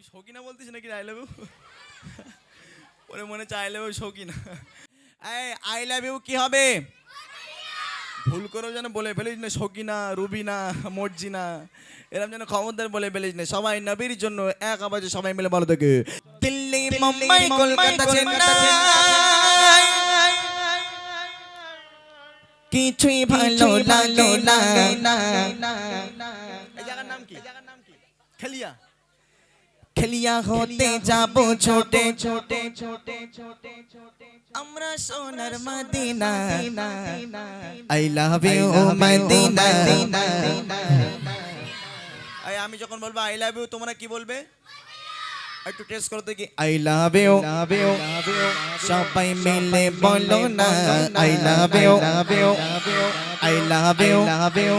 তুই শৌকিনা বলতিস নাকি? আই লাভ ইউ ওরে মনে হচ্ছে আই লাভ ইউ শৌকিনা এই আই লাভ ইউ কি হবে? ভুল করেও যেন বলে ফেলিস না শৌকিনা রুবিনা মর্জিনা এরকম যেন ক্ষমতার বলে ফেলিস না সবাই নবীর জন্য এক আওয়াজে সবাই মিলে ভালো থাকে দিল্লি মুম্বাই কলকাতা চেন্নাই। কিছুই ভালো লাগে না। এই জায়গার নাম কি? খেলিয়া। খেলিয়া হতে যাব ছোটে। ছোটে ছোটে ছোটে ছোটে। আমরা সোনার Madina. I love you Madina. আমি যখন বলব আই লাভ ইউ তোমরা কি বলবে? একটু টেস্ট করো দেখি I love you love you সবাই মিলে বলো না I love you love you I love you, love you,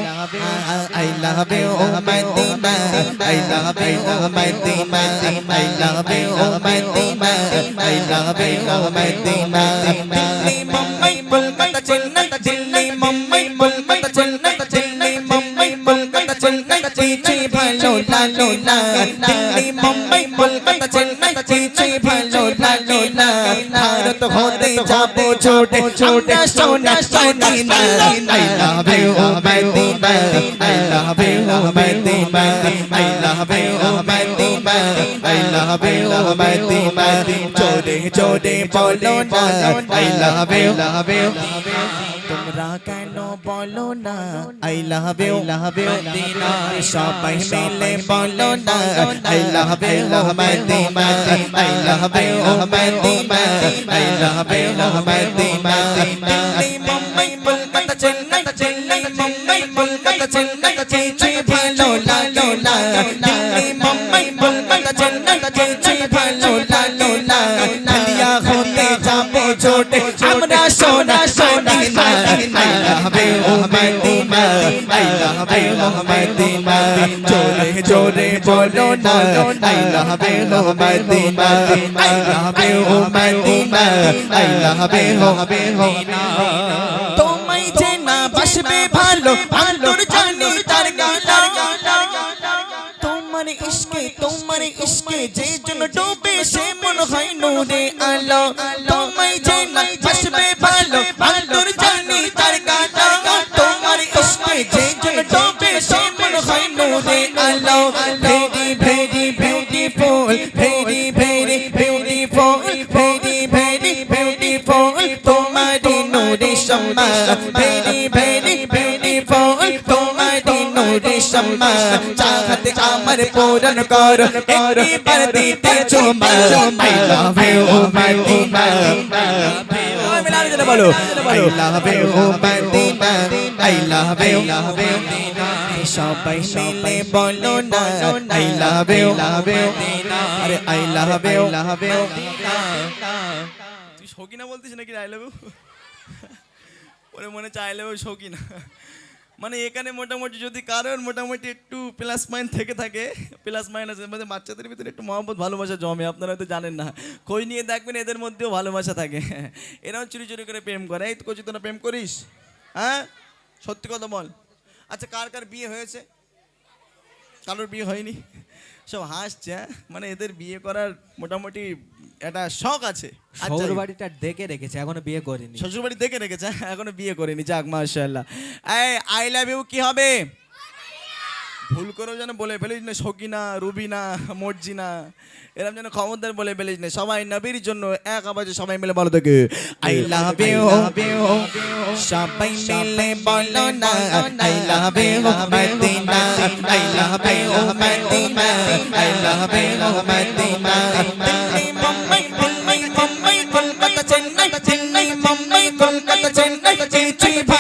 I love you, oh Medina. I love you, oh Medina. I love you, oh Medina. I love you, oh Medina. Delhi, ভালো লাগে না দিল্লি মুম্বাই কলকাতা চেন্নাই কিছুই ভালো লাগে না ভারত হতে যাব ছোটে ছোটে সোনা সোনা I love you, oh Medina. I love you, oh Medina. I love you, oh Medina. I love you, oh Medina. চোরে চোরে বলো না I love you, love you. তোমরা কেন বলো না I love you, love you. সবাই মিলে বলো না oh Medina. I love you, oh Medina. I love you, oh Medina. Delhi Mumbai Kolkata Chennai Chennai Mumbai Kolkata Chennai. কিছুই ভালো লাগে না। দিল্লি মুম্বাই কলকাতা চেন্নাই। কিছুই ভালো লাগে না। খালিয়া হতে যাব ছোটে আমরা সোনা oh oh. জোরে জোরে বলো না oh oh Medina. I love you, oh Medina. তোমায় যে না বাসবে ভালো আন্তর জানি তার তোমার ইশকে তোমার ইশকে যে জন ডুবে সে মন হয় নূরে আলো তোমায় নূরে আলো very very beautiful very very beautiful very very beautiful তোমার নূরে সম্মা ভেরি ভেরি বিউটিফুল তোমার নূরে সম্মা চাহত আমার পূরণ কর। একবার দিতে চুমা oh Medina মিলানো যেন বলো। I love you oh Medina I love you সবাই মিলে বলো না I love you আরে I love you তুই শৌকিনা বলতিস নাকি আই লাভ ইউ ওরে মনে হচ্ছে আই লাভ ইউ শৌকিনা। মানে এখানে মোটামুটি যদি কারোর মোটামুটি একটু প্লাস মাইন থেকে থাকে প্লাস মাইনাস মানে বাচ্চাদের ভিতরে একটু মহব্বত ভালোবাসা জমে আপনারা হয়তো জানেন না। খোঁজ নিয়ে দেখবেন এদের মধ্যেও ভালোবাসা থাকে। এরাও চুরি চুরি করে প্রেম করে। এই তো কচি তোরা প্রেম করিস? হ্যাঁ? সত্যি কথা বল। আচ্ছা কার কার বিয়ে হয়েছে? কারোর বিয়ে হয়নি? সব হাসছে হ্যাঁ? মানে এদের বিয়ে করার মোটামুটি একটা শখ আছে। শ্বশুর শহর বাড়িটা দেখে রেখেছে এখনও বিয়ে করিনি। শ্বশুর বাড়ি দেখে রেখেছে হ্যাঁ? এখনও বিয়ে করেনি যাক মাশাআল্লাহ। এই আই লাভ ইউ কি হবে? ভুল করেও যেন বলে ফেলিস না শকিনা রুবিনা মর্জিনা এরকম যেন ক্ষমতার বলে ফেলিস না। সবাই নবীর জন্য এক আওয়াজে সবাই মিলে বলো দেখে। আই লাভ ইউ সবাই মিলে বলো না। I love you Madina. I love you Madina. I love you Madina. Delhi Mumbai Mumbai Kolkata Chennai Chennai Mumbai Kolkata Chennai.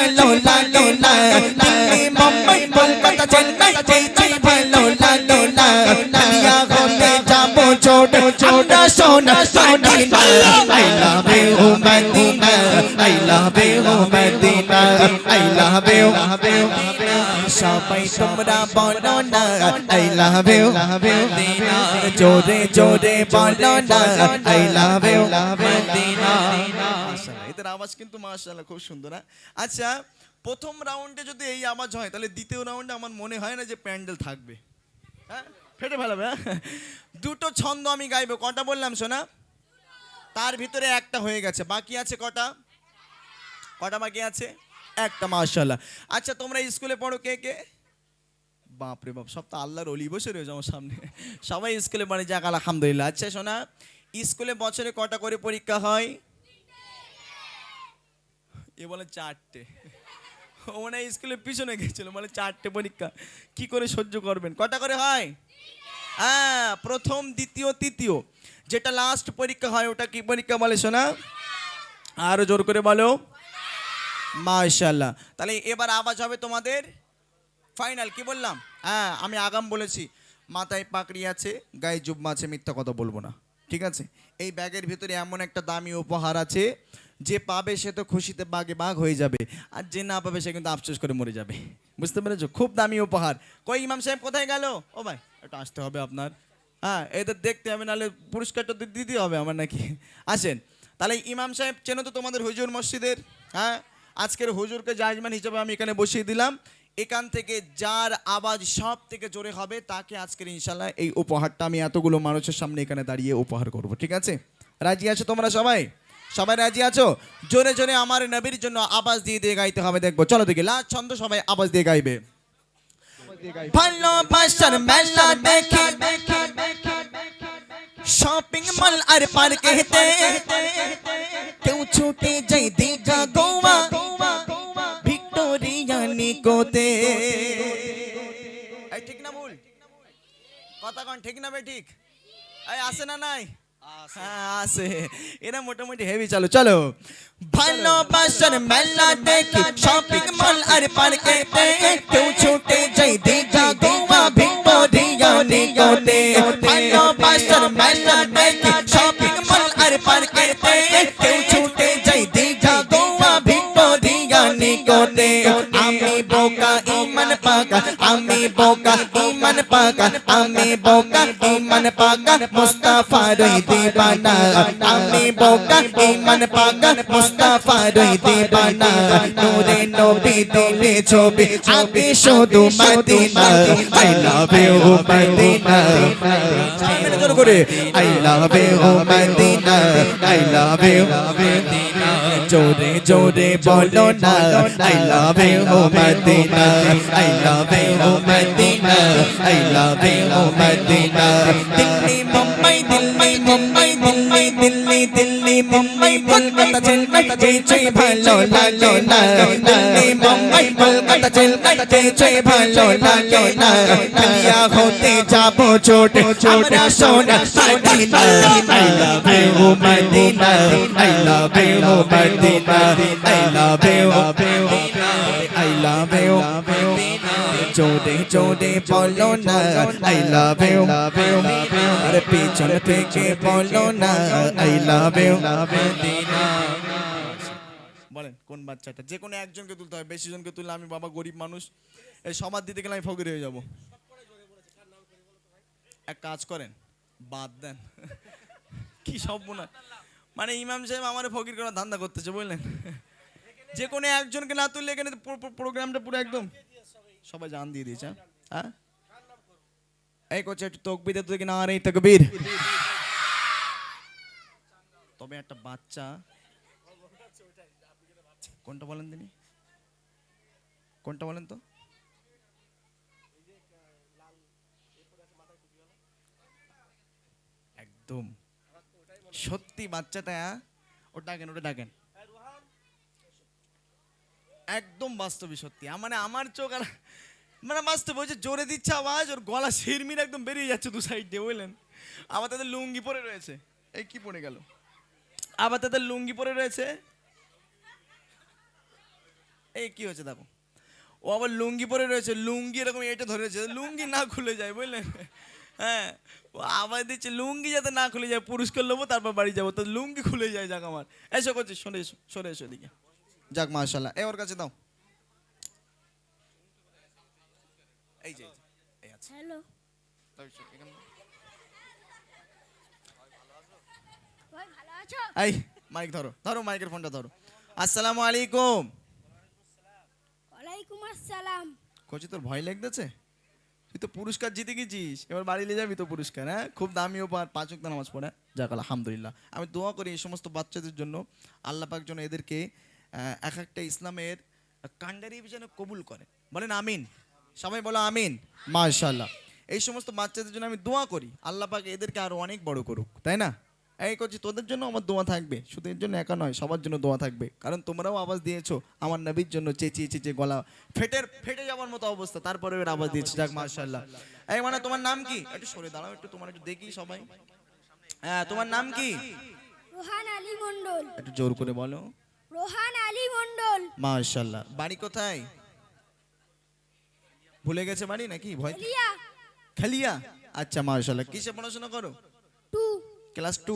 ভালো লাগে না দিল্লি মুম্বাই কলকাতা চেন্নাই কিছুই ভালো লাগে না খালিয়া হতে যাব ছোট ছোট সোনা সোনা I love you Medina I love you Medina I love you সবাই তোমরা বলো না I love you জোরে জোরে বলো না I love you মাশাআল্লাহ, এদের আওয়াজ কিন্তু মাশাআল্লাহ খুব সুন্দর হ্যাঁ? আচ্ছা প্রথম রাউন্ডে যদি এই আওয়াজ হয়, তাহলে দ্বিতীয় রাউন্ডে আমার মনে হয় না যে প্যান্ডেল থাকবে। হ্যাঁ? ফেটে ফেলাবে হ্যাঁ? দুটো ছন্দ আমি গাইবো, কটা বললাম শোনা তার ভিতরে একটা হয়ে গেছে, বাকি আছে কটা? কটা বাকি আছে? একটা মাশাল্লাহ আচ্ছা তোমরা স্কুলে পড়ো কে কে? বাপরে বাপ, সব তো আল্লাহর অলি বসে রয়েছে আমার সামনে। সবাই স্কুলে পড়ে, যাক, আলহামদুলিল্লাহ। আচ্ছা শোনা স্কুলে বছরে কটা করে পরীক্ষা হয়? এ বলে চারটে। ও মনে স্কুলের পিছনে গেছিল মানে চারটে পরীক্ষা। কি করে সহ্য করবেন? কটা করে হয়? হ্যাঁ প্রথম, দ্বিতীয়, তৃতীয়। যেটা লাস্ট পরীক্ষা হয়, ওটা কি পরীক্ষা বলে শোনা আরও জোর করে বলো। মাশাল্লাহ তাহলে এবার আওয়াজ হবে তোমাদের? ফাইনাল কি বললাম? হ্যাঁ আমি আগাম বলেছি। মাথায় পাকড়ি আছে, গায়ে জুব্বা আছে, মিথ্যা কথা বলব না। ঠিক আছে? এই ব্যাগের ভিতরে এমন একটা দামি উপহার আছে যে পাবে সে তো খুশিতে বাগে বাঘ হয়ে যাবে। আর যে না পাবে সে কিন্তু আফসোস করে মরে যাবে। বুঝতে পেরেছ? খুব দামি উপহার। কই ইমাম সাহেব, কোথায় গেল? ও ভাই, একটু আসতে হবে আপনার। হ্যাঁ এদের দেখতে হবে, নাহলে পুরস্কারটা তো দিতে হবে আমার নাকি। আসেন, তাহলে ইমাম সাহেব, চেনো তো তোমাদের হুজুর মসজিদের? হ্যাঁ আজকের হুজুরকে জাজমান হিসেবে আমি এখানে বসিয়ে দিলাম। এখান থেকে যার আওয়াজ সব থেকে জোরে হবে, তাকে আজকের ইনশাল্লাহ এই উপহারটা আমি এতগুলো মানুষের সামনে এখানে দাঁড়িয়ে উপহার করব। ঠিক আছে? রাজি আছো তোমরা সবাই? সবাই রাজি আছো? জোরে জোরে আমার নবীর জন্য আওয়াজ দিয়ে দিয়ে গাইতে হবে, দেখব। চলো দেখি, লাস্ট ছন্দ সবাই আওয়াজ দিয়ে গাইবে। ভালোবাসার মেলা দেখে শপিং মল আর পার্কেতে কেউ ছুটে যাই দীঘা গোয়া, ভিক্টোরিয়া নিকোতে। ঠিক না ভুল? কথা কন, ঠিক না বে ঠিক? আসে না নাই? হ্যাঁ আসে এরা মোটামুটি হেভি চলো। চলো। ভালোবাসার মেলা দেখি। শপিং মল আর পার্কে কেউ ছুটে যাই। দিঘা গোয়া ভিক্টোরিয়া নিগোতে ভালোবাসার মেলা দেখি। শপিং মল আর পার্কে কেউ ছুটে নিকোতে আমি বোকা, ইমান পাকা, আমি বোকা, ইমান পাকা, আমি বোকা, ইমান পাকা মুস্তাফা রই দিবানা। আমি বোকা, ইমান পাকা মুস্তাফা রই দিবানা। নূরে নবী দিলে ছবি আগে শুধু Madina. I love you Madina. I love you Madina. I love you Madina. জোরে জোরে বলো না I love you Madina I love you Madina I love you Madina Delhi Mumbai Delhi Mumbai Delhi Delhi Delhi Mumbai Kolkata Chennai যেই ভালো লাগে না। দিল্লি মুম্বাই কলকাতা চেন্নাই যেই ভালো লাগে না। দুনিয়া হতে যাব ছোট ছোট সোনা Madina. I love you Madina I love you Madina I love you জোরে জোরে বলো না আই লাভ ইউ আর পিছন থেকে বলো না আই লাভ ইউ বলেন, কোন বাচ্চাটা? যে কোনো একজনকে তুলতে হয় বেশি জনকে তুললে আমি বাবা গরিব মানুষ। এই দিতে গেলে আমি ফকির হয়ে যাব। এক কাজ করেন, বাদ দেন। কি সব মনে মানে ইমাম সাহেব আমার ফকির করার ধান্দা করতেছে, বুঝলেন? যে কোনো একজনকে না তুললে এখানে প্রোগ্রামটা পুরো একদম সবাই জান দিয়ে দিয়েছে হ্যাঁ? হ্যাঁ? এই করছে একটু তকবির তুই না, আর এই তকবির। তবে একটা বাচ্চা। কোনটা বলেন তিনি? কোনটা বলেন তো? একদম। সত্যি বাচ্চাটা হ্যাঁ? ও ডাকেন ওটা ডাকেন একদম বাস্তবই সত্যি। মানে আমার চোখ আর মানে বাস্তব ওই যে জোরে দিচ্ছে আওয়াজ, ওর গলা শিরমির একদম বেরিয়ে যাচ্ছে দু সাইডে বুঝলেন? আবার তাদের লুঙ্গি পরে রয়েছে। এই কি পড়ে গেল? আবার তাদের লুঙ্গি পরে রয়েছে। এই কি হচ্ছে দেখো? ও আবার লুঙ্গি পরে রয়েছে, লুঙ্গি এরকম এটা ধরে রয়েছে লুঙ্গি না খুলে যায়, বুঝলেন? হ্যাঁ ও আবার দিচ্ছে, লুঙ্গি যাতে না খুলে যায় পুরস্কার নেব তারপর বাড়ি যাব। তো লুঙ্গি খুলে যায়, যাক আমার। এসো করছি সরে এসো সরে এসো এদিকে। যাক মাশাল্লাহ এ ওর কাছে দাও। এই যে হ্যালো। দাও এসো, এখানে দাও। ভাই ভালো আছো? এই মাইক ধরো ধরো মাইকের ফোনটা ধরো। আসসালামু আলাইকুম। ওয়ালাইকুম আসসালাম। কোচি তোর ভয় লাগতেছে তুই তো পুরস্কার জিতে গেছিস। এবার বাড়ি নিয়ে যাবি তো পুরস্কার হ্যাঁ? খুব দামি উপহার পাঁচ ওয়াক্ত নামাজ পড়ে। যাক আলহামদুলিল্লাহ। আমি দোয়া করি এই সমস্ত বাচ্চাদের জন্য। আল্লাহ পাক যেন এদেরকে এক একটা ইসলামের কান্ডারি যেন কবুল করে। বলেন আমিন। সবাই বলো আমিন। মাশাল্লাহ এই সমস্ত বাচ্চাদের জন্য আমি দোয়া করি। আল্লাহ পাক এদেরকে আরও অনেক বড় করুক তাই না? এই করছি তোদের জন্য আমার দোয়া থাকবে। শুধু এর জন্য একা নয় সবার জন্য দোয়া থাকবে। কারণ তোমরাও আওয়াজ দিয়েছ আমার নবীর জন্য চেঁচিয়ে চেঁচিয়ে গলা ফেটে ফেটে যাওয়ার মতো অবস্থা। তারপরে এর আওয়াজ দিয়েছে। যাক মার্শাল্লাহ এই মানে তোমার নাম কি? একটু সরে দাঁড়াও একটু তোমার একটু দেখি সবাই। হ্যাঁ তোমার নাম কি? রোহান আলী মন্ডল একটু জোর করে বলো। রোহান মন্ডল মার্শাল্লাহ বাড়ি কোথায়? ভুলে গেছে বাড়ি নাকি? ভয় লিয়া খালিয়া। আচ্ছা মার্শাল্লাহ কিসে পড়াশোনা করো? টু। Class two?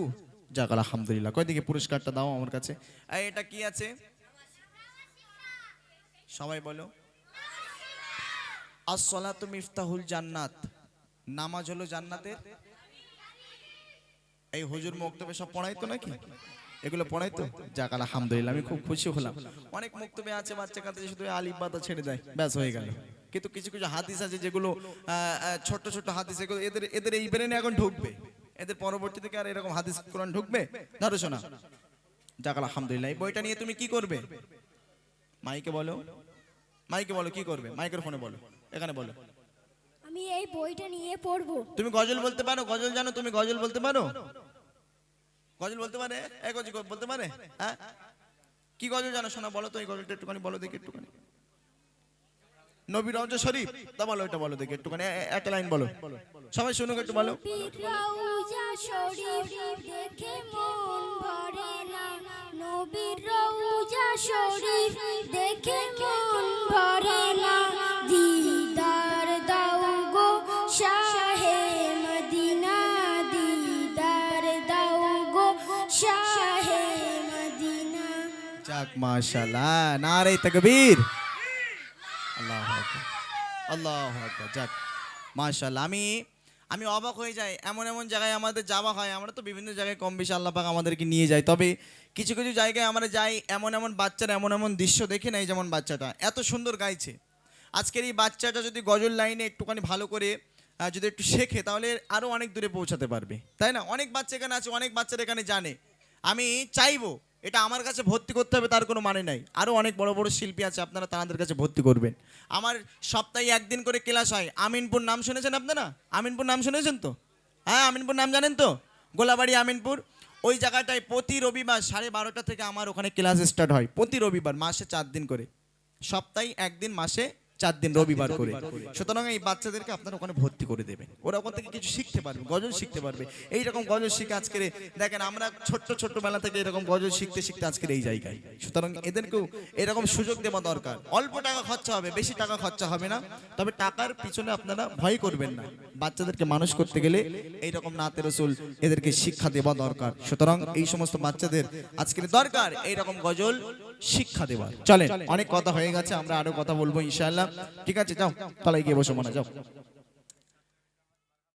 যাক আলহামদুলিল্লাহ। কয় দিকে পুরস্কারটা দাও আমার কাছে? এই এটা কি আছে? সবাই বলো। আসসালাতু মিফতাহুল জান্নাত। নামাজ হলো জান্নাতের? এই হুজুর মক্তবে সব পড়াই তো নাকি? এগুলো পড়াই তো? যাক আলহামদুলিল্লাহ আমি খুব খুশি হলাম। অনেক মক্তবে আছে বাচ্চা কাছে শুধু আলিফ বাতা ছেড়ে দেয় ব্যাস হয়ে গেল। কিন্তু কিছু কিছু হাদিস আছে যেগুলো ছোট্ট ছোট্ট হাদিস এগুলো এদের এদের এই ব্রেনে এখন ঢুকবে। এদের পরবর্তী থেকে আর এরকম হাদিস কোরআন ঢুকবে? ধরো শোনা। যাক আলহামদুলিল্লাহ এই বইটা নিয়ে তুমি কি করবে? মাইকে বলো। মাইকে বলো কি করবে? মাইক্রোফোনে বলো এখানে বলো। আমি এই বইটা নিয়ে পড়ব। তুমি গজল বলতে পারো? গজল জানো? তুমি গজল বলতে পারো? গজল বলতে পারে? এক গজল বলতে পারে? হ্যাঁ? কি গজল জানো শোনা? বলো তো এই গজলটা একটুখানি, বলো দেখি একটুখানি। নবী শরীফ? তা বলো, এটা বলো দেখি একটুখানি। একটা লাইন বলো। সবাই শুনুক একটু, বলো। দেখে মন ভরে না। নবীর শরীফ দেখে যাক মাশাআল্লাহ, নারে তাকবীর। আল্লাহু আল্লাহু যাক, মাশাআল্লাহ, আমি আমি অবাক হয়ে যাই, এমন এমন জায়গায় আমাদের যাওয়া হয়, আমরা তো বিভিন্ন জায়গায় কম বেশি আল্লাহ পাক আমাদেরকে নিয়ে যায়, তবে কিছু কিছু জায়গায় আমরা যাই, এমন এমন বাচ্চার এমন এমন দৃশ্য দেখি নাই যেমন বাচ্চাটা, এত সুন্দর গাইছে। আজকের এই বাচ্চাটা যদি গজল লাইনে একটুখানি ভালো করে যদি একটু শেখে, তাহলে আরও অনেক দূরে পৌঁছাতে পারবে, তাই না? অনেক বাচ্চা এখানে আছে, অনেক বাচ্চারা এখানে জানে। আমি চাইব এটা আমার কাছে ভর্তি করতে হবে, তার কোনো মানে নাই। আরও অনেক বড় বড় শিল্পী আছে, আপনারা তাদের কাছে ভর্তি করবেন। আমার সপ্তাহে একদিন করে ক্লাস হয়। আমিনপুর নাম শুনেছেন আপনারা? আমিনপুর নাম শুনেছেন তো? হ্যাঁ আমিনপুর নাম জানেন তো? গোলাবাড়ি আমিনপুর। ওই জায়গাটায় প্রতি রবিবার সাড়ে বারোটা থেকে আমার ওখানে ক্লাস স্টার্ট হয়, প্রতি রবিবার, মাসে চার দিন করে। সপ্তাহে একদিন, মাসে চার দিন রবিবার করে। সুতরাং এই বাচ্চাদেরকে আপনারা ওখানে ভর্তি করে দেবেন। ওরা ওখান থেকে কিছু শিখতে পারবে গজল শিখতে পারবে। এইরকম গজল শিখে আজকের দেখেন আমরা ছোট্ট ছোট্ট বেলা থেকে এরকম গজল শিখতে শিখতে আজকের এই জায়গায়। সুতরাং এদেরকেও এরকম সুযোগ দেওয়া দরকার। অল্প টাকা খরচা হবে বেশি টাকা খরচা হবে না। তবে টাকার পিছনে আপনারা ভয় করবেন না। বাচ্চাদেরকে মানুষ করতে গেলে এইরকম নাতে রসুল এদেরকে শিক্ষা দেওয়া দরকার। সুতরাং এই সমস্ত বাচ্চাদের আজকের দরকার এইরকম গজল শিক্ষা দেওয়া চলেন। অনেক কথা হয়ে গেছে, আমরা আরও কথা বলব ইনশাআল্লাহ। ঠিক আছে, যাও তাহলে গিয়ে বসো, মনে যাও।